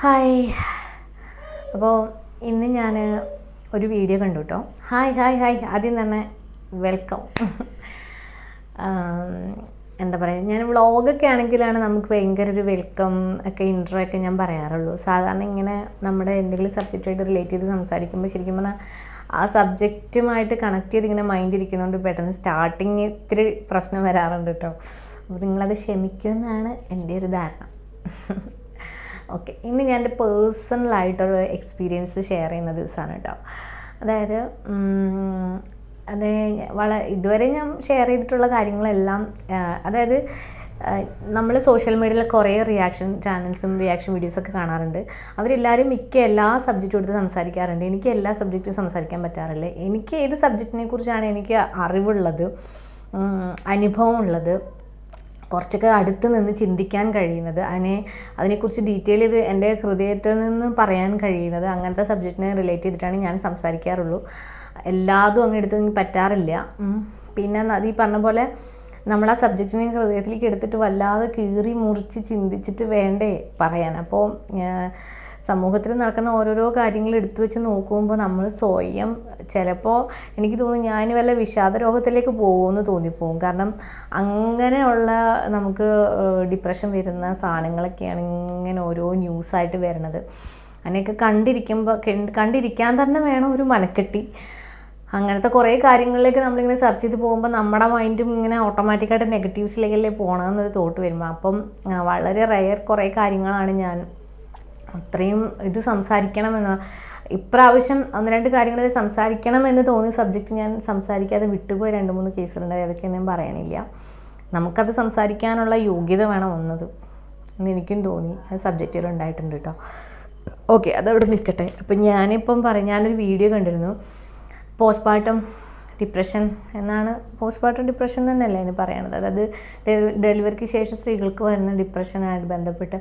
Hi. അപ്പോൾ ഇന്ന് ഞാൻ ഒരു വീഡിയോ കണ്ടു കേട്ടോ ഹായ് ഹായ് ഹായ്. ആദ്യം തന്നെ വെൽക്കം. എന്താ പറയുക ഞാൻ വ്ളോഗൊക്കെ ആണെങ്കിലാണ് നമുക്ക് ഭയങ്കര ഒരു വെൽക്കം ഒക്കെ ഇൻട്രോ ഒക്കെ ഞാൻ പറയാറുള്ളൂ. സാധാരണ ഇങ്ങനെ നമ്മുടെ എന്തെങ്കിലും സബ്ജക്റ്റുമായിട്ട് റിലേറ്റ് ചെയ്ത് സംസാരിക്കുമ്പോൾ ശരിക്കും പറഞ്ഞാൽ ആ സബ്ജക്റ്റുമായിട്ട് കണക്ട് ചെയ്ത് ഇങ്ങനെ മൈൻഡ് ഇരിക്കുന്നതുകൊണ്ട് പെട്ടെന്ന് സ്റ്റാർട്ടിങ് ഇത്തിരി പ്രശ്നം വരാറുണ്ട് കേട്ടോ അപ്പോൾ നിങ്ങളത് ക്ഷമിക്കുമെന്നാണ് എന്റെ ഒരു ധാരണ. ഓക്കെ. ഇന്ന് ഞാൻ എന്റെ പേഴ്സണലായിട്ടൊരു എക്സ്പീരിയൻസ് ഷെയർ ചെയ്യുന്ന ദിവസമാണ് കേട്ടോ അതായത് അതേ അത് വള ഇതുവരെ ഞാൻ ഷെയർ ചെയ്തിട്ടുള്ള കാര്യങ്ങളെല്ലാം അതായത് നമ്മൾ സോഷ്യൽ മീഡിയയിൽ കുറേ റിയാക്ഷൻ ചാനൽസും റിയാക്ഷൻ വീഡിയോസൊക്കെ കാണാറുണ്ട്. അവരെല്ലാവരും മിക്ക എല്ലാ സബ്ജക്റ്റും എടുത്ത് സംസാരിക്കാറുണ്ട്. എനിക്ക് എല്ലാ സബ്ജക്റ്റും സംസാരിക്കാൻ പറ്റാറില്ല. എനിക്ക് ഏത് സബ്ജക്റ്റിനെ കുറിച്ചാണ് എനിക്ക് അറിവുള്ളത് അനുഭവമുള്ളത് കുറച്ചൊക്കെ അടുത്ത് നിന്ന് ചിന്തിക്കാൻ കഴിയുന്നത്. അതിനെ അതിനെക്കുറിച്ച് ഡീറ്റെയിൽ ചെയ്ത് എന്റെ ഹൃദയത്തിൽ നിന്ന് പറയാൻ കഴിയുന്നത് അങ്ങനത്തെ സബ്ജക്റ്റിനെ റിലേറ്റ് ചെയ്തിട്ടാണ് ഞാൻ സംസാരിക്കാറുള്ളൂ. എല്ലാതും അങ്ങനെ എടുത്ത് പറ്റാറില്ല. പിന്നെ ഈ പറഞ്ഞ പോലെ നമ്മൾ ആ സബ്ജക്റ്റിനെ ഹൃദയത്തിലേക്ക് എടുത്തിട്ട് വല്ലാതെ കീറി മുറിച്ച് ചിന്തിച്ചിട്ട് വേണ്ടേ പറയാൻ. അപ്പോൾ സമൂഹത്തിൽ നടക്കുന്ന ഓരോരോ കാര്യങ്ങൾ എടുത്തു വെച്ച് നോക്കുമ്പോൾ നമ്മൾ സ്വയം ചിലപ്പോൾ എനിക്ക് തോന്നുന്നു ഞാൻ വല്ല വിഷാദ രോഗത്തിലേക്ക് പോകുമെന്ന് തോന്നിപ്പോകും കാരണം അങ്ങനെയുള്ള നമുക്ക് ഡിപ്രഷൻ വരുന്ന സാധനങ്ങളൊക്കെയാണ് ഇങ്ങനെ ഓരോ ന്യൂസായിട്ട് വരണത് അതിനെയൊക്കെ കണ്ടിരിക്കുമ്പോൾ കണ്ടിരിക്കാൻ തന്നെ വേണം ഒരു മനക്കെട്ടി. അങ്ങനത്തെ കുറേ കാര്യങ്ങളിലേക്ക് നമ്മളിങ്ങനെ സെർച്ച് ചെയ്ത് പോകുമ്പോൾ നമ്മുടെ മൈൻഡും ഇങ്ങനെ ഓട്ടോമാറ്റിക്കായിട്ട് നെഗറ്റീവ്സിലേക്കല്ലേ പോകണമെന്നൊരു തോട്ട് വരുമ്പോൾ അപ്പം വളരെ റയർ കുറേ കാര്യങ്ങളാണ് ഞാൻ അത്രയും ഇത് സംസാരിക്കണമെന്ന്. ഇപ്രാവശ്യം ഒന്ന് രണ്ട് കാര്യങ്ങൾ സംസാരിക്കണം എന്ന് തോന്നിയ സബ്ജക്റ്റ് ഞാൻ സംസാരിക്കാതെ വിട്ടുപോയി രണ്ട് മൂന്ന് കേസുകളുണ്ട് അതൊക്കെ ഞാൻ പറയണില്ല. നമുക്കത് സംസാരിക്കാനുള്ള യോഗ്യത വേണം വന്നത് എന്ന് എനിക്കും തോന്നി. ആ സബ്ജക്റ്റുകൾ ഉണ്ടായിട്ടുണ്ട് കേട്ടോ ഓക്കെ അതവിടെ നിൽക്കട്ടെ. അപ്പം ഞാനിപ്പം പറയും ഞാനൊരു വീഡിയോ കണ്ടിരുന്നു. പോസ്റ്റ്പാർട്ടം ഡിപ്രഷൻ എന്നാണ്. പോസ്റ്റ്പാർട്ടം ഡിപ്രഷൻ തന്നെയല്ലേ അതിന് പറയണത്? അതായത് ഡെലിവറിക്ക് ശേഷം സ്ത്രീകൾക്ക് വരുന്ന ഡിപ്രഷനായിട്ട് ബന്ധപ്പെട്ട്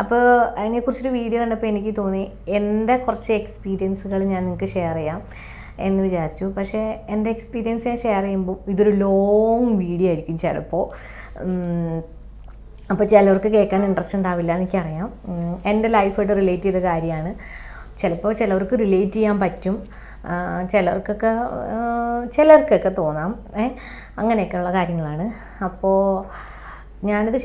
അപ്പോൾ അതിനെക്കുറിച്ചൊരു വീഡിയോ കണ്ടപ്പോൾ എനിക്ക് തോന്നി എന്റെ കുറച്ച് എക്സ്പീരിയൻസുകൾ ഞാൻ നിങ്ങൾക്ക് ഷെയർ ചെയ്യാം എന്ന് വിചാരിച്ചു. പക്ഷേ എന്റെ എക്സ്പീരിയൻസ് ഞാൻ ഷെയർ ചെയ്യുമ്പോൾ ഇതൊരു ലോങ് വീഡിയോ ആയിരിക്കും ചിലപ്പോൾ അപ്പോൾ ചിലവർക്ക് കേൾക്കാൻ ഇൻട്രസ്റ്റ് ഉണ്ടാവില്ല എനിക്കറിയാം. എന്റെ ലൈഫായിട്ട് റിലേറ്റ് ചെയ്ത കാര്യമാണ്. ചിലപ്പോൾ ചിലവർക്ക് റിലേറ്റ് ചെയ്യാൻ പറ്റും. ചിലർക്കൊക്കെ ചിലർക്കൊക്കെ തോന്നാം. അങ്ങനെയൊക്കെയുള്ള കാര്യങ്ങളാണ്. അപ്പോൾ ഞാനിത്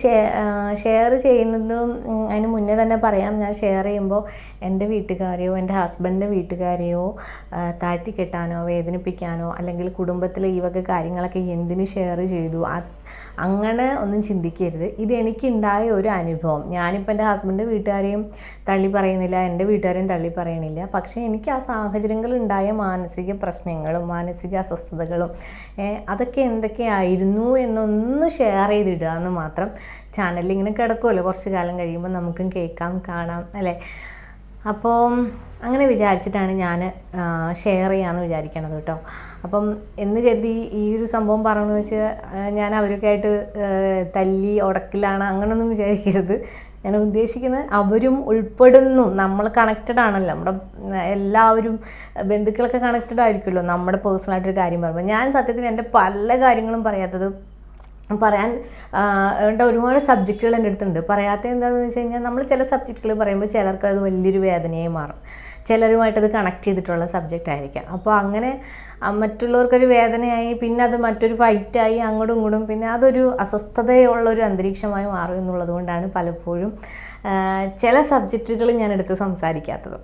ഷെയർ ചെയ്യുന്നതും ഉം, അതിന് മുന്നേ തന്നെ പറയാം. ഞാൻ ഷെയർ ചെയ്യുമ്പോൾ എന്റെ വീട്ടുകാരെയോ എന്റെ ഹസ്ബൻഡിന്റെ വീട്ടുകാരെയോ താഴ്ത്തി കെട്ടാനോ വേദനിപ്പിക്കാനോ അല്ലെങ്കിൽ കുടുംബത്തിലെ ഈ വക കാര്യങ്ങളൊക്കെ എന്തിന് ഷെയർ ചെയ്തു? അങ്ങനെ ഒന്നും ചിന്തിക്കരുത്. ഇത് എനിക്കുണ്ടായ ഒരു അനുഭവം. ഞാനിപ്പോൾ എന്റെ ഹസ്ബൻഡ് വീട്ടുകാരെയും തള്ളി പറയുന്നില്ല എന്റെ വീട്ടുകാരെയും തള്ളി പറയുന്നില്ല. പക്ഷേ എനിക്ക് ആ സാഹചര്യങ്ങളിൽ ഉണ്ടായ മാനസിക പ്രശ്നങ്ങളും മാനസിക അസ്വസ്ഥതകളും അതൊക്കെ എന്തൊക്കെയായിരുന്നു എന്നൊന്ന് ഷെയർ ചെയ്തിടുക എന്ന് മാത്രം ചാനലിൽ ഇങ്ങനെ കിടക്കുമല്ലോ കുറച്ച് കാലം കഴിയുമ്പോൾ നമുക്കും കേൾക്കാം കാണാം അല്ലേ? അപ്പോൾ അങ്ങനെ വിചാരിച്ചിട്ടാണ് ഞാൻ ഷെയർ ചെയ്യാമെന്ന് വിചാരിക്കണത് കേട്ടോ. അപ്പം എന്ന് കരുതി ഈ ഒരു സംഭവം പറഞ്ഞു വെച്ച് ഞാൻ അവരൊക്കെ ആയിട്ട് ആ, തല്ലി ഉടക്കിലാണ് അങ്ങനൊന്നും വിചാരിക്കരുത്. ഞാൻ ഉദ്ദേശിക്കുന്നത് അവരും ഉൾപ്പെടുന്നു. നമ്മൾ കണക്റ്റഡ് ആണല്ലോ. നമ്മുടെ എല്ലാവരും ബന്ധുക്കളൊക്കെ കണക്റ്റഡ് ആയിരിക്കുമല്ലോ. നമ്മുടെ പേഴ്സണലായിട്ടൊരു കാര്യം പറയുമ്പോൾ ഞാൻ സത്യത്തിൽ എന്റെ പല കാര്യങ്ങളും പറയാത്തത് പറയാൻ ആ, വേണ്ട ഒരുപാട് സബ്ജക്റ്റുകൾ എന്റെ അടുത്തുണ്ട്. പറയാത്ത എന്താണെന്ന് വെച്ച് കഴിഞ്ഞാൽ നമ്മൾ ചില സബ്ജക്റ്റുകൾ പറയുമ്പോൾ ചിലർക്ക് അത് വലിയൊരു വേദനയായി മാറും. ചിലരുമായിട്ട് അത് കണക്ട് ചെയ്തിട്ടുള്ള സബ്ജക്റ്റ് ആയിരിക്കാം. അപ്പോൾ അങ്ങനെ മറ്റുള്ളവർക്കൊരു വേദനയായി പിന്നെ അത് മറ്റൊരു ഫൈറ്റായി അങ്ങോട്ടും ഇങ്ങോട്ടും പിന്നെ അതൊരു അസ്വസ്ഥതയുള്ള ഒരു അന്തരീക്ഷമായി മാറും എന്നുള്ളത് കൊണ്ടാണ് പലപ്പോഴും ചില സബ്ജക്റ്റുകൾ ഞാൻ എടുത്ത് സംസാരിക്കാത്തത്.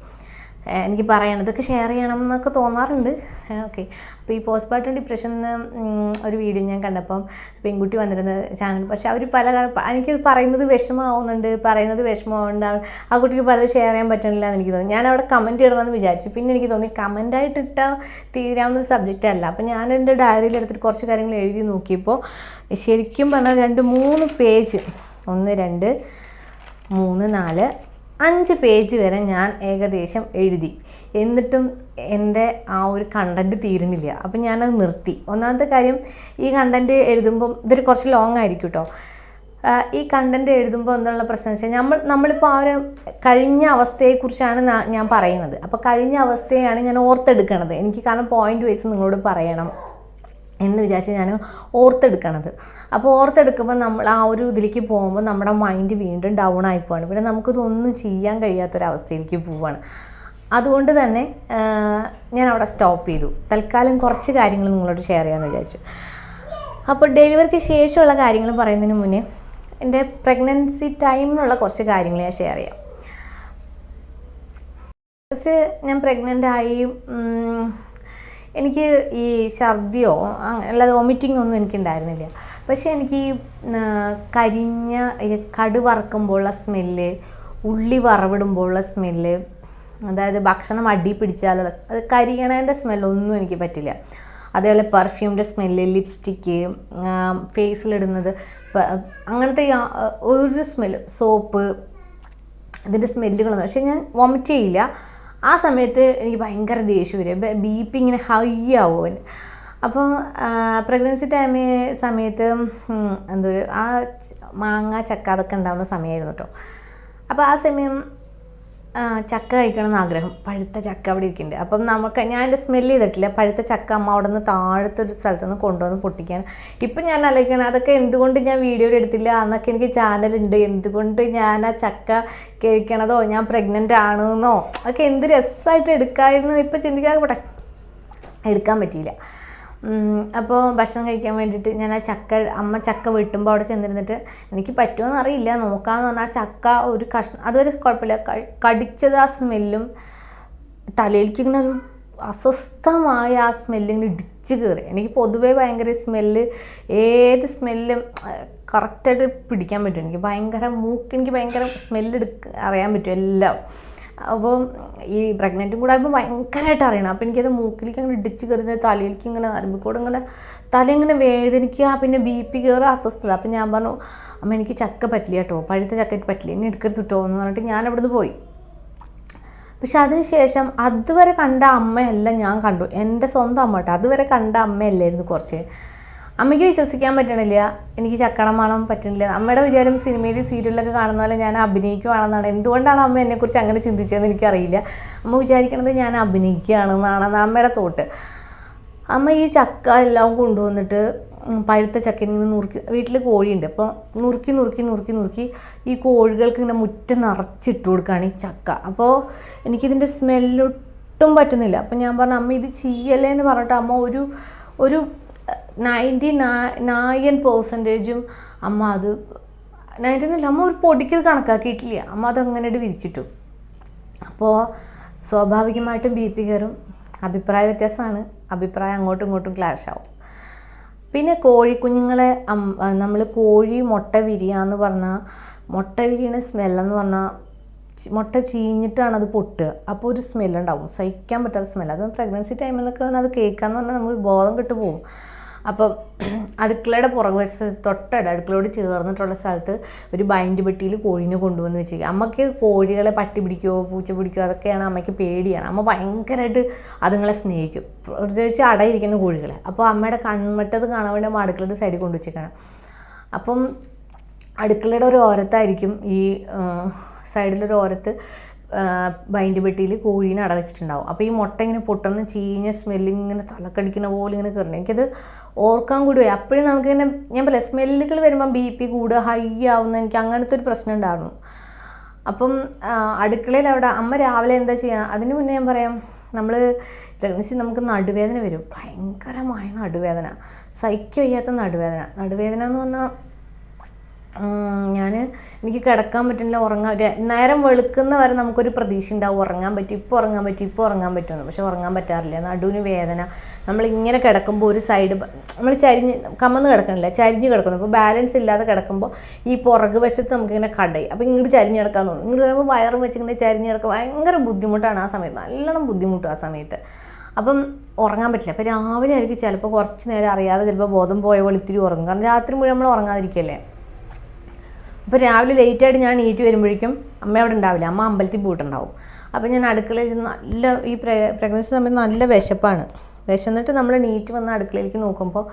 എനിക്ക് പറയണം. ഇതൊക്കെ ഷെയർ ചെയ്യണം എന്നൊക്കെ തോന്നാറുണ്ട്. ഓക്കെ അപ്പോൾ ഈ പോസ്റ്റ് പാർട്ടം ഡിപ്രഷൻ ഒരു വീഡിയോ ഞാൻ കണ്ടപ്പം പെൺകുട്ടി വന്നിരുന്ന ചാനൽ പക്ഷെ അവർ പല എനിക്ക് പറയുന്നത് വിഷമമാവുന്നുണ്ട്. പറയുന്നത് വിഷമമാവുന്നുണ്ട് ആ കുട്ടിക്ക് പല ഷെയർ ചെയ്യാൻ പറ്റണില്ല എന്ന് എനിക്ക് തോന്നി. ഞാൻ അവിടെ കമന്റ് ഇടണമെന്ന് വിചാരിച്ചു. പിന്നെ എനിക്ക് തോന്നി കമന്റായിട്ട് ഇട്ടാൽ തീരാവുന്ന ഒരു സബ്ജക്റ്റ് അല്ല. അപ്പോൾ ഞാൻ എന്റെ ഡയറിയിൽ എടുത്തിട്ട് കുറച്ച് കാര്യങ്ങൾ എഴുതി നോക്കിയപ്പോൾ ശരിക്കും പറഞ്ഞാൽ രണ്ട് മൂന്ന് പേജ് ഒന്ന് രണ്ട് മൂന്ന് നാല് അഞ്ച് പേജ് വരെ ഞാൻ ഏകദേശം എഴുതി. എന്നിട്ടും എന്റെ ആ ഒരു കണ്ടന്റ് തീരുന്നില്ല. അപ്പം ഞാനത് നിർത്തി. ഒന്നാമത്തെ കാര്യം ഈ കണ്ടന്റ് എഴുതുമ്പം ഇതൊരു കുറച്ച് ലോങ് ആയിരിക്കും കേട്ടോ ഈ കണ്ടന്റ് എഴുതുമ്പോൾ എന്നുള്ള പ്രശ്നം വെച്ചാൽ നമ്മൾ നമ്മളിപ്പോൾ ആ ഒരു കഴിഞ്ഞ അവസ്ഥയെക്കുറിച്ചാണ് ഞാൻ പറയുന്നത്. അപ്പോൾ കഴിഞ്ഞ അവസ്ഥയാണ് ഞാൻ ഓർത്തെടുക്കണത്. എനിക്ക് കാരണം പോയിന്റ് വൈസ് നിങ്ങളോട് പറയണം. എന്ന് വിചാരിച്ച് ഞാൻ ഓർത്തെടുക്കണത്. അപ്പോൾ ഓർത്തെടുക്കുമ്പോൾ നമ്മൾ ആ ഒരു ഇതിലേക്ക് പോകുമ്പോൾ നമ്മുടെ മൈൻഡ് വീണ്ടും ഡൗൺ ആയി പോവാണ്. പിന്നെ നമുക്കിതൊന്നും ചെയ്യാൻ കഴിയാത്തൊരവസ്ഥയിലേക്ക് പോവാണ്. അതുകൊണ്ട് തന്നെ ഞാൻ അവിടെ സ്റ്റോപ്പ് ചെയ്തു. തൽക്കാലം കുറച്ച് കാര്യങ്ങൾ നിങ്ങളോട് ഷെയർ ചെയ്യാമെന്ന് വിചാരിച്ചു. അപ്പോൾ ഡെലിവറിക്ക് ശേഷമുള്ള കാര്യങ്ങൾ പറയുന്നതിന് മുന്നേ എന്റെ പ്രഗ്നൻസി ടൈമിനുള്ള കുറച്ച് കാര്യങ്ങൾ ഞാൻ ഷെയർ ചെയ്യാം. ഫസ്റ്റ് ഞാൻ പ്രഗ്നന്റ് ആയി എനിക്ക് ഈ ഛർദിയോ അല്ലാതെ വോമിറ്റിംഗോ ഒന്നും എനിക്കുണ്ടായിരുന്നില്ല. പക്ഷേ എനിക്ക് ഈ കരിഞ്ഞ കടു വറക്കുമ്പോഴുള്ള സ്മെല്ല് ഉള്ളി വറവിടുമ്പോഴുള്ള സ്മെല്ല് അതായത് ഭക്ഷണം അടി പിടിച്ചാലുള്ള അത് കരിയണേന്റെ സ്മെല്ലൊന്നും എനിക്ക് പറ്റില്ല. അതേപോലെ പെർഫ്യൂമിന്റെ സ്മെല്ല് ലിപ്സ്റ്റിക്ക് ഫേസിലിടുന്നത് അങ്ങനത്തെ ഒരു സ്മെല്ല് സോപ്പ് ഇതിന്റെ സ്മെല്ലുകളൊന്നും പക്ഷേ ഞാൻ വോമിറ്റ് ചെയ്യില്ല. ആ സമയത്ത് എനിക്ക് ഭയങ്കര ദേഷ്യം വരും. ബി പി ഇങ്ങനെ ഹൈ ആവും അപ്പോൾ പ്രഗ്നൻസി ടൈമ് സമയത്ത് എന്തോ ആ മാങ്ങ ചക്ക അതൊക്കെ ഉണ്ടാകുന്ന സമയമായിരുന്നു കേട്ടോ അപ്പോൾ ആ സമയം ചക്ക കഴിക്കണം എന്ന് ആഗ്രഹം. പഴുത്ത ചക്ക അവിടെ ഇരിക്കുന്നുണ്ട്. അപ്പം നമുക്ക് ഞാൻ എന്റെ സ്മെല്ല് ചെയ്തിട്ടില്ല. പഴുത്ത ചക്ക അമ്മ അവിടെ നിന്ന് താഴത്തെ ഒരു സ്ഥലത്ത് നിന്ന് കൊണ്ടുവന്ന് പൊട്ടിക്കാൻ ഇപ്പം ഞാൻ ആലോചിക്കണം അതൊക്കെ എന്തുകൊണ്ട് ഞാൻ വീഡിയോ എടുത്തില്ല? അന്നൊക്കെ എനിക്ക് ചാനലുണ്ട് എന്തുകൊണ്ട് ഞാൻ ആ ചക്ക കഴിക്കണതോ? ഞാൻ പ്രഗ്നന്റ് ആണെന്നോ? അതൊക്കെ എന്ത് രസമായിട്ട് എടുക്കാമായിരുന്നു ഇപ്പം ചിന്തിക്കാതെ പോട്ടെ. എടുക്കാൻ പറ്റിയില്ല. അപ്പോൾ ഭക്ഷണം കഴിക്കാൻ വേണ്ടിയിട്ട് ഞാൻ ആ ചക്ക അമ്മ ചക്ക വെട്ടുമ്പോൾ അവിടെ ചെന്നിരുന്നിട്ട് എനിക്ക് പറ്റുമോയെന്ന് അറിയില്ല. നോക്കാമെന്ന് പറഞ്ഞാൽ ആ ചക്ക ഒരു കഷ്ണം അതൊരു കുഴപ്പമില്ല കടിച്ചത് ആ സ്മെല്ലും തലയിലേക്ക് ഇങ്ങനെ ഒരു അസ്വസ്ഥമായ ആ സ്മെല്ല് ഇങ്ങനെ ഇടിച്ച് കയറി എനിക്ക് പൊതുവേ ഭയങ്കര സ്മെല്ല് ഏത് സ്മെല്ലും കറക്റ്റായിട്ട് പിടിക്കാൻ പറ്റും. എനിക്ക് ഭയങ്കര മൂക്ക് എനിക്ക് ഭയങ്കര സ്മെല്ല് എടുക്ക അറിയാൻ പറ്റും എല്ലാം. അപ്പോൾ ഈ പ്രഗ്നന്റും കൂടെ ആയപ്പോൾ ഭയങ്കരമായിട്ട് അറിയണം. അപ്പോൾ എനിക്കത് മൂക്കിലേക്ക് അങ്ങനെ ഇടിച്ച് കയറുന്നത് തലയിലേക്ക് ഇങ്ങനെ നരമ്പിക്കൂടെ ഇങ്ങനെ തല ഇങ്ങനെ വേദനിക്കുക പിന്നെ ബി പി കയറുക അസ്വസ്ഥത. അപ്പം ഞാൻ പറഞ്ഞു അമ്മ എനിക്ക് ചക്ക പറ്റില്ല കേട്ടോ പഴുത്ത ചക്ക പറ്റില്ല. ഇനി എടുക്കരുത് കേട്ടോ എന്ന് പറഞ്ഞിട്ട് ഞാൻ അവിടുന്ന് പോയി. പക്ഷെ അതിനുശേഷം അതുവരെ കണ്ട അമ്മയല്ല ഞാൻ കണ്ടു. എന്റെ സ്വന്തം അമ്മ കേട്ടോ അതുവരെ കണ്ട അമ്മയല്ലായിരുന്നു കുറച്ച്. അമ്മയ്ക്ക് വിശ്വസിക്കാൻ പറ്റണില്ല. എനിക്ക് ചക്കട മണം പറ്റണില്ല. അമ്മയുടെ വിചാരം സിനിമയിൽ സീരിയലിലൊക്കെ കാണുന്ന പോലെ ഞാൻ അഭിനയിക്കുവാണെന്നാണ്. എന്തുകൊണ്ടാണ് അമ്മ എന്നെക്കുറിച്ച് അങ്ങനെ ചിന്തിച്ചതെന്ന് എനിക്കറിയില്ല. അമ്മ വിചാരിക്കണത് ഞാൻ അഭിനയിക്കുകയാണെന്നാണ് അമ്മയുടെ തോട്ട്. അമ്മ ഈ ചക്ക എല്ലാം കൊണ്ടുവന്നിട്ട് പഴുത്ത ചക്ക ഇങ്ങനെ നുറുക്കി വീട്ടിൽ കോഴിയുണ്ട്. അപ്പോൾ നുറുക്കി നുറുക്കി നുറുക്കി നുറുക്കി ഈ കോഴികൾക്ക് ഇങ്ങനെ മുറ്റം നിറച്ചിട്ട് കൊടുക്കുകയാണ് ഈ ചക്ക. അപ്പോൾ എനിക്കിതിന്റെ സ്മെല്ലൊട്ടും പറ്റുന്നില്ല. അപ്പോൾ ഞാൻ പറഞ്ഞു അമ്മ ഇത് ചെയ്യല്ലേ? എന്ന് പറഞ്ഞിട്ട് അമ്മ ഒരു ഒരു നയന്റി നയൻ പേഴ്സന്റേജും അമ്മ അത് നയന്റി അല്ല അമ്മ ഒരു പൊടിക്കത് കണക്കാക്കിയിട്ടില്ല. അമ്മ അത് അങ്ങനെ വിരിച്ചിട്ടു. അപ്പോൾ സ്വാഭാവികമായിട്ടും ബി പി കയറും. അഭിപ്രായ വ്യത്യാസമാണ്. അഭിപ്രായം അങ്ങോട്ടും ഇങ്ങോട്ടും ക്ലാഷ് ആവും. പിന്നെ കോഴിക്കുഞ്ഞുങ്ങളെ നമ്മൾ കോഴി മുട്ട വിരിയാന്ന് പറഞ്ഞാൽ മുട്ട വിരിയണ സ്മെല്ലെന്ന് പറഞ്ഞാൽ മുട്ട ചീഞ്ഞിട്ടാണ് അത് പൊട്ടുക. അപ്പോൾ ഒരു സ്മെല്ലുണ്ടാവും സഹിക്കാൻ പറ്റാത്ത സ്മെല്ല് അത് പ്രഗ്നൻസി ടൈമിലൊക്കെ അത് കേൾക്കാന്ന് പറഞ്ഞാൽ നമുക്ക് ബോധം കെട്ട് പോകും അപ്പം അടുക്കളയുടെ പുറകുവശത്ത് തൊട്ടട അടുക്കളയോട് ചേർന്നിട്ടുള്ള സ്ഥലത്ത് ഒരു ബൈൻഡ് പെട്ടിയിൽ കോഴീനെ കൊണ്ടുവന്ന് വെച്ചിരിക്കുക. അമ്മയ്ക്ക് കോഴികളെ പട്ടി പിടിക്കുകയോ പൂച്ച പിടിക്കുകയോ അതൊക്കെയാണ് അമ്മയ്ക്ക് പേടിയാണ്. അമ്മ ഭയങ്കരമായിട്ട് അതുങ്ങളെ സ്നേഹിക്കും. പ്രത്യേകിച്ച് അടയിരിക്കുന്ന കോഴികളെ. അപ്പോൾ അമ്മയുടെ കൺമട്ടത് കാണാൻ വേണ്ടി അമ്മ അടുക്കളയുടെ സൈഡിൽ കൊണ്ടു വെച്ചേക്കണം അപ്പം അടുക്കളയുടെ ഒരു ഓരത്തായിരിക്കും ഈ സൈഡിലൊരു ഓരത്ത് ബൈൻഡ് പെട്ടിയിൽ കോഴീനെ അടവച്ചിട്ടുണ്ടാവും അപ്പോൾ ഈ മുട്ട ഇങ്ങനെ പൊട്ടുന്ന ചീഞ്ഞ സ്മെല്ലിങ്ങനെ തലക്കടിക്കുന്ന പോലെ ഇങ്ങനെ കയറണം എനിക്കത് ഓർക്കാൻ കൂടി പോയി. അപ്പോഴും നമുക്കിങ്ങനെ ഞാൻ പറയാം സ്മെല്ലുകൾ വരുമ്പം ബി പി കൂടുക ഹൈ ആവുന്ന എനിക്ക് അങ്ങനത്തെ ഒരു പ്രശ്നം ഉണ്ടായിരുന്നു. അപ്പം അടുക്കളയിൽ അവിടെ അമ്മ രാവിലെ എന്താ ചെയ്യുക അതിന് മുന്നേ ഞാൻ പറയാം നമ്മൾ പ്രഗ്നൻസി നമുക്ക് നടുവേദന വരും. ഭയങ്കരമായ നടുവേദന. സഹിക്കയ്യാത്ത നടുവേദന. നടുവേദന എന്ന് പറഞ്ഞാൽ ഞാൻ എനിക്ക് കിടക്കാൻ പറ്റുന്നില്ല ഉറങ്ങാൻ നേരം വെളുക്കുന്ന വരെ നമുക്കൊരു പ്രതീക്ഷ ഉണ്ടാവും ഉറങ്ങാൻ പറ്റും ഇപ്പോൾ ഉറങ്ങാൻ പറ്റും ഇപ്പോൾ ഉറങ്ങാൻ പറ്റുമെന്ന്. പക്ഷെ ഉറങ്ങാൻ പറ്റാറില്ല. നടുവിന് വേദന. നമ്മൾ ഇങ്ങനെ കിടക്കുമ്പോൾ ഒരു സൈഡ് നമ്മൾ ചരിഞ്ഞ് കമന്ന് കിടക്കണില്ല? ചരിഞ്ഞ് കിടക്കുന്നു. അപ്പോൾ ബാലൻസ് ഇല്ലാതെ കിടക്കുമ്പോൾ ഈ പുറകു വശത്ത് നമുക്കിങ്ങനെ കടയും. അപ്പോൾ ഇങ്ങോട്ട് ചരിഞ്ഞ് കിടക്കാൻ തോന്നും. ഇങ്ങോട്ട് കിടക്കുമ്പോൾ വയറും വെച്ചിങ്ങനെ ചരിഞ്ഞ് കിടക്കുക ഭയങ്കര ബുദ്ധിമുട്ടാണ് ആ സമയത്ത്. നല്ലോണം ബുദ്ധിമുട്ടും ആ സമയത്ത്. അപ്പം ഉറങ്ങാൻ പറ്റില്ല. അപ്പോൾ രാവിലെ ആയിരിക്കും ചിലപ്പോൾ കുറച്ച് നേരം അറിയാതെ ചിലപ്പോൾ ബോധം പോയ പോലെ ഇത്തിരി ഉറങ്ങും. കാരണം രാത്രി മുഴുവൻ നമ്മൾ ഉറങ്ങാതിരിക്കല്ലേ? അപ്പോൾ രാവിലെ ലേറ്റായിട്ട് ഞാൻ നീറ്റ് വരുമ്പോഴേക്കും അമ്മ അവിടെ ഉണ്ടാവില്ല. അമ്മ അമ്പലത്തിൽ പോയിട്ടുണ്ടാവും. അപ്പോൾ ഞാൻ അടുക്കളയിൽ നല്ല ഈ പ്രഗ്നൻസി സമയത്ത് നല്ല വിശപ്പാണ്. വിശന്നിട്ട് നമ്മൾ നീറ്റ് വന്ന് അടുക്കളയിലേക്ക് നോക്കുമ്പോൾ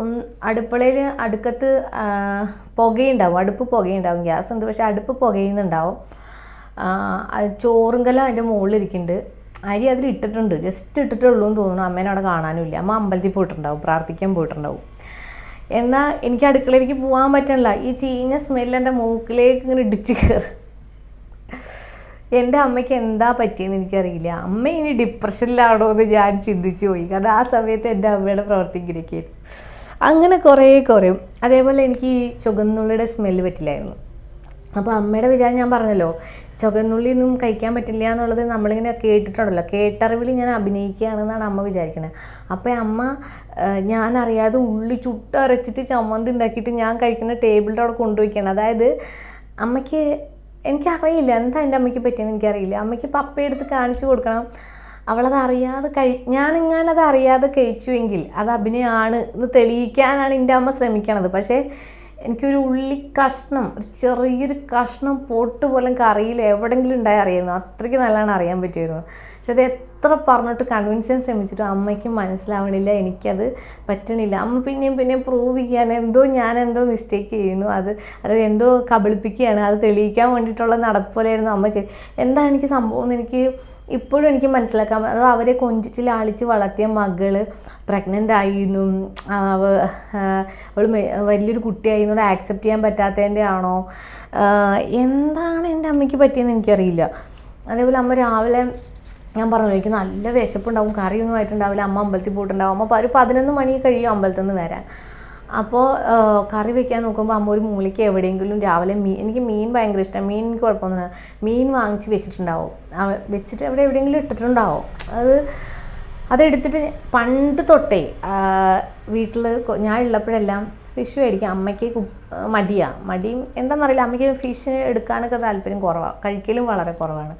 ഒന്ന് അടുക്കളയിൽ അടുക്കത്ത് പുകയുണ്ടാവും. അടുപ്പ് പുകയുണ്ടാവും. ഗ്യാസ് ഉണ്ട്. പക്ഷേ അടുപ്പ് പുകയുന്നുണ്ടാവും. ചോറും കല അതിന്റെ മുകളിലിരിക്കുന്നുണ്ട്. അരി അതിൽ ഇട്ടിട്ടുണ്ട് ജസ്റ്റ് ഇട്ടിട്ടുള്ളൂ എന്ന് തോന്നുന്നു. അമ്മേനെ അവിടെ കാണാനുമില്ല അമ്മ അമ്പലത്തിൽ പോയിട്ടുണ്ടാവും. പ്രാർത്ഥിക്കാൻ പോയിട്ടുണ്ടാവും. എന്നാൽ എനിക്ക് അടുക്കളയിലേക്ക് പോകാൻ പറ്റണില്ല. ഈ ചീഞ്ഞ സ്മെല്ല് എന്റെ മൂക്കിലേക്ക് ഇങ്ങനെ ഇടിച്ച് കയറി എന്റെ അമ്മയ്ക്ക് എന്താ പറ്റിയെന്ന് എനിക്കറിയില്ല. അമ്മ ഇനി ഡിപ്രഷനിലാണോ എന്ന് ഞാൻ ചിന്തിച്ചു പോയി. കാരണം ആ സമയത്ത് എന്റെ അമ്മയുടെ പ്രവർത്തിക്കിരിക്കുകയായിരുന്നു അങ്ങനെ കുറേ കുറയും. അതേപോലെ എനിക്ക് ഈ ചുവന്നുള്ളിയുടെ സ്മെല്ല് പറ്റില്ലായിരുന്നു. അപ്പോൾ അമ്മയുടെ വിചാരം ഞാൻ പറഞ്ഞല്ലോ ചുവന്നുള്ളി ഒന്നും കഴിക്കാൻ പറ്റില്ല എന്നുള്ളത് നമ്മളിങ്ങനെ കേട്ടിട്ടുണ്ടല്ലോ. കേട്ടറിവിൽ ഞാൻ അഭിനയിക്കുകയാണെന്നാണ് അമ്മ വിചാരിക്കുന്നത് അപ്പോൾ അമ്മ ഞാൻ അറിയാതെ ഉള്ളി ചുട്ടരച്ചിട്ട് ചമ്മന്തി ഉണ്ടാക്കിയിട്ട് ഞാൻ കഴിക്കുന്ന ടേബിളിന്റെ അവിടെ കൊണ്ടുപോയിക്കാണ്. അതായത് അമ്മയ്ക്ക് എനിക്കറിയില്ല എന്താ എന്റെ അമ്മയ്ക്ക് പറ്റിയെന്ന് എനിക്കറിയില്ല. അമ്മയ്ക്ക് പപ്പയെടുത്ത് കാണിച്ചു കൊടുക്കണം. അവളത് അറിയാതെ കഴി ഞാനെങ്ങാനത് അറിയാതെ കഴിച്ചുവെങ്കിൽ അത് അഭിനയമാണ് എന്ന് തെളിയിക്കാനാണ് എന്റെ അമ്മ ശ്രമിക്കണത്. പക്ഷേ എനിക്കൊരു ഉള്ളി കഷ്ണം ഒരു ചെറിയൊരു കഷ്ണം പൊട്ട് പോലും കറിയിൽ എവിടെങ്കിലും ഉണ്ടായി അറിയായിരുന്നു. അത്രയ്ക്ക് നല്ലതാണ് അറിയാൻ പറ്റുമായിരുന്നു. പക്ഷെ അത് എത്ര പറഞ്ഞിട്ട് കൺവിൻസ് ചെയ്യാൻ ശ്രമിച്ചിട്ടും അമ്മയ്ക്ക് മനസ്സിലാവണില്ല എനിക്കത് പറ്റണില്ല. അമ്മ പിന്നെയും പിന്നെയും പ്രൂവ് ചെയ്യാൻ എന്തോ ഞാൻ എന്തോ മിസ്റ്റേക്ക് ചെയ്യുന്നു. അത് അത് എന്തോ കബളിപ്പിക്കുകയാണ്. അത് തെളിയിക്കാൻ വേണ്ടിയിട്ടുള്ള നടപ്പോലെയായിരുന്നു അമ്മ ചെയ്ത് എന്താണ് എനിക്ക് സംഭവം എന്ന് എനിക്ക് ഇപ്പോഴും എനിക്ക് മനസ്സിലാക്കാൻ അതോ അവരെ കൊഞ്ചിച്ച് ലാളിച്ച് വളർത്തിയ മകൾ പ്രഗ്നന്റ് ആയിരുന്നു. അവ അവൾ വലിയൊരു കുട്ടിയായിരുന്നോട് ആക്സെപ്റ്റ് ചെയ്യാൻ പറ്റാത്തതിന്റെ ആണോ എന്താണ് എന്റെ അമ്മയ്ക്ക് പറ്റിയെന്ന് എനിക്കറിയില്ല. അതേപോലെ അമ്മ രാവിലെ ഞാൻ പറഞ്ഞു എനിക്ക് നല്ല വിശപ്പുണ്ടാവും കറിയൊന്നും ആയിട്ടുണ്ടാവില്ല. അമ്മ അമ്പലത്തിൽ പോയിട്ടുണ്ടാവും. അമ്മ ഒരു പതിനൊന്ന് മണി കഴിയും അമ്പലത്തിൽ നിന്ന് വരാൻ. അപ്പോൾ കറി വെക്കാൻ നോക്കുമ്പോൾ അമ്മ ഒരു മൂലയ്ക്ക് എവിടെയെങ്കിലും രാവിലെ മീൻ എനിക്ക് മീൻ ഭയങ്കര ഇഷ്ടം. മീൻ എനിക്ക് കുഴപ്പമൊന്നുമില്ല. മീൻ വാങ്ങിച്ച് വെച്ചിട്ടുണ്ടാവും. വെച്ചിട്ട് അവിടെ എവിടെയെങ്കിലും ഇട്ടിട്ടുണ്ടാവും. അത് അതെടുത്തിട്ട് പണ്ട് തൊട്ടേ വീട്ടിൽ ഞാൻ ഉള്ളപ്പോഴെല്ലാം ഫിഷ് മേടിക്കും. അമ്മയ്ക്ക് മടിയാണ് മടിയും. എന്താണെന്നറിയില്ല അമ്മയ്ക്ക് ഫിഷ് എടുക്കാനൊക്കെ താല്പര്യം കുറവാണ് കഴിക്കലും വളരെ കുറവാണ്.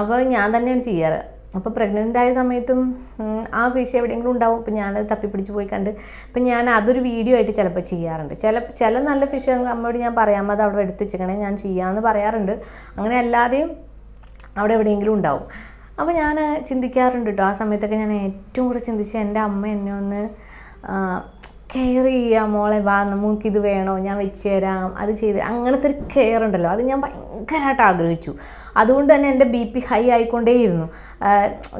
അപ്പോൾ ഞാൻ തന്നെയാണ് ചെയ്യാറ്. അപ്പോൾ പ്രഗ്നന്റ് ആയ സമയത്തും ആ വിഷയം എവിടെയെങ്കിലും ഉണ്ടാവും. അപ്പോൾ ഞാനത് തപ്പിപ്പിടിച്ച് പോയി കണ്ട് അപ്പം ഞാൻ അതൊരു വീഡിയോ ആയിട്ട് ചിലപ്പോൾ ചെയ്യാറുണ്ട്. ചില ചില നല്ല ഫിഷ് അമ്മയോട് ഞാൻ പറയാം അത് അവിടെ എടുത്ത് വെച്ചേക്കണേ ഞാൻ ചെയ്യാമെന്ന് പറയാറുണ്ട്. അങ്ങനെ അല്ലാതെയും അവിടെ എവിടെയെങ്കിലും ഉണ്ടാവും. അപ്പോൾ ഞാൻ ചിന്തിക്കാറുണ്ട് കേട്ടോ ആ സമയത്തൊക്കെ ഞാൻ ഏറ്റവും കൂടുതൽ ചിന്തിച്ച് എന്റെ അമ്മ എന്നെ ഒന്ന് കെയർ ചെയ്യുക മോളെ വാ നമുക്ക് ഇത് വേണോ? ഞാൻ വെച്ച് തരാം. അത് ചെയ്ത് അങ്ങനത്തെ ഒരു കെയർ ഉണ്ടല്ലോ. അത് ഞാൻ ഭയങ്കരമായിട്ട് ആഗ്രഹിച്ചു. അതുകൊണ്ട് തന്നെ എന്റെ ബി പി ഹൈ ആയിക്കൊണ്ടേയിരുന്നു.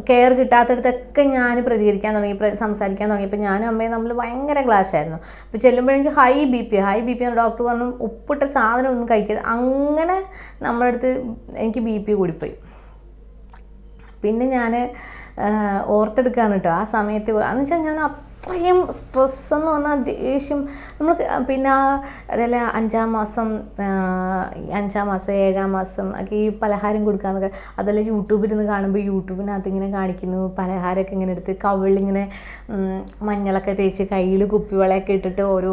കെയർ കിട്ടാത്തടത്തൊക്കെ ഞാൻ പ്രതികരിക്കാൻ തുടങ്ങി സംസാരിക്കാൻ തുടങ്ങി തുടങ്ങിയപ്പോൾ ഞാനും അമ്മയും നമ്മൾ ഭയങ്കര ക്ലാഷ് ആയിരുന്നു അപ്പോൾ ചെല്ലുമ്പോഴെനിക്ക് high B P high B P doctor പറഞ്ഞു ഉപ്പിട്ട സാധനം ഒന്നും കഴിക്കരുത്. അങ്ങനെ നമ്മുടെ അടുത്ത് എനിക്ക് ബി പി കൂടിപ്പോയി. പിന്നെ ഞാൻ ഓർത്തെടുക്കുകയാണ് കേട്ടോ. ആ സമയത്ത് എന്ന് വെച്ചാൽ ഞാൻ അത്രയും സ്ട്രെസ് എന്ന് പറഞ്ഞാൽ ദേഷ്യം. നമ്മൾ പിന്നെ അതല്ല അഞ്ചാം മാസം അഞ്ചാം മാസം ഏഴാം മാസം ഒക്കെ ഈ പലഹാരം കൊടുക്കാന്നൊക്കെ അതല്ല യൂട്യൂബിൽ നിന്ന് കാണുമ്പോൾ യൂട്യൂബിനകത്ത് ഇങ്ങനെ കാണിക്കുന്നു. പലഹാരമൊക്കെ ഇങ്ങനെ എടുത്ത് കവിളിങ്ങനെ മഞ്ഞളൊക്കെ തേച്ച് കയ്യിൽ കുപ്പിവളയൊക്കെ ഇട്ടിട്ട് ഓരോ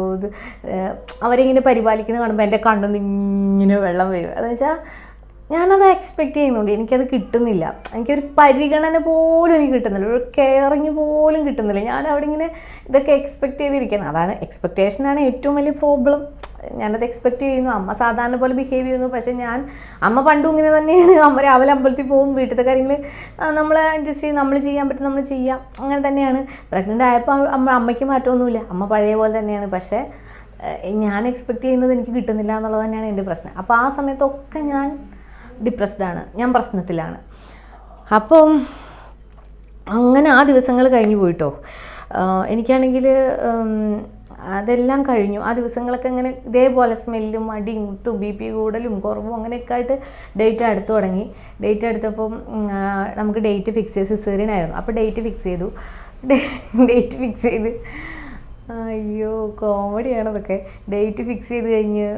അവരിങ്ങനെ പരിപാലിക്കുന്നത് കാണുമ്പോൾ എന്റെ കണ്ണിൽ നിന്ന് ഇങ്ങനെ വെള്ളം വരും. അതെന്ന് വെച്ചാൽ ഞാനത് എക്സ്പെക്റ്റ് ചെയ്യുന്നുണ്ട്. എനിക്കത് കിട്ടുന്നില്ല. എനിക്കൊരു പരിഗണന പോലും എനിക്ക് കിട്ടുന്നില്ല. ഒരു കെയറിങ് പോലും കിട്ടുന്നില്ല. ഞാൻ അവിടെ ഇങ്ങനെ ഇതൊക്കെ എക്സ്പെക്റ്റ് ചെയ്തിരിക്കണം. അതാണ് എക്സ്പെക്റ്റേഷനാണ് ഏറ്റവും വലിയ പ്രോബ്ലം ഞാനത് എക്സ്പെക്റ്റ് ചെയ്യുന്നു. അമ്മ സാധാരണ പോലെ ബിഹേവ് ചെയ്യുന്നു. പക്ഷേ ഞാൻ അമ്മ പണ്ടും ഇങ്ങനെ തന്നെയാണ്. അമ്മ രാവിലെ അമ്പലത്തിൽ പോകും. വീട്ടിലത്തെ കാര്യങ്ങൾ നമ്മൾ അഡ്ജസ്റ്റ് ചെയ്യും. നമ്മൾ ചെയ്യാൻ പറ്റും നമ്മൾ ചെയ്യാം. അങ്ങനെ തന്നെയാണ്. പ്രഗ്നന്റ് ആയപ്പോൾ അമ്മ അമ്മയ്ക്ക് മാറ്റമൊന്നുമില്ല. അമ്മ പഴയ പോലെ തന്നെയാണ്. പക്ഷേ ഞാൻ എക്സ്പെക്റ്റ് ചെയ്യുന്നത് എനിക്ക് കിട്ടുന്നില്ല എന്നുള്ളത് തന്നെയാണ് എന്റെ പ്രശ്നം. അപ്പോൾ ആ സമയത്തൊക്കെ ഞാൻ ഡിപ്രസ്ഡ് ആണ്. ഞാൻ പ്രശ്നത്തിലാണ്. അപ്പം അങ്ങനെ ആ ദിവസങ്ങൾ കഴിഞ്ഞു പോയിട്ടോ. എനിക്കാണെങ്കിൽ അതെല്ലാം കഴിഞ്ഞു. ആ ദിവസങ്ങളൊക്കെ ഇങ്ങനെ ഇതേപോലെ സ്മെല്ലും മടിയും തു ബി പി കൂടലും കുറവും അങ്ങനെയൊക്കെ ആയിട്ട് ഡേറ്റ് അടുത്ത് തുടങ്ങി. ഡേറ്റ് അടുത്തപ്പം നമുക്ക് ഡേറ്റ് ഫിക്സ് ചെയ്ത് സിസേറിയൻ ആയിരുന്നു. അപ്പോൾ ഡേറ്റ് ഫിക്സ് ചെയ്തു. ഡേറ്റ് ഫിക്സ് ചെയ്ത്. അയ്യോ കോമഡിയാണ് അതൊക്കെ ഡേറ്റ് ഫിക്സ് ചെയ്ത് കഴിഞ്ഞ്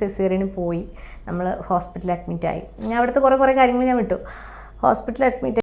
സിസേറിന് പോയി. നമ്മൾ ഹോസ്പിറ്റലിൽ അഡ്മിറ്റായി ഞാൻ അവിടുത്തെ കുറേ കുറേ കാര്യങ്ങൾ ഞാൻ വിട്ടു. ഹോസ്പിറ്റലിൽ അഡ്മിറ്റ്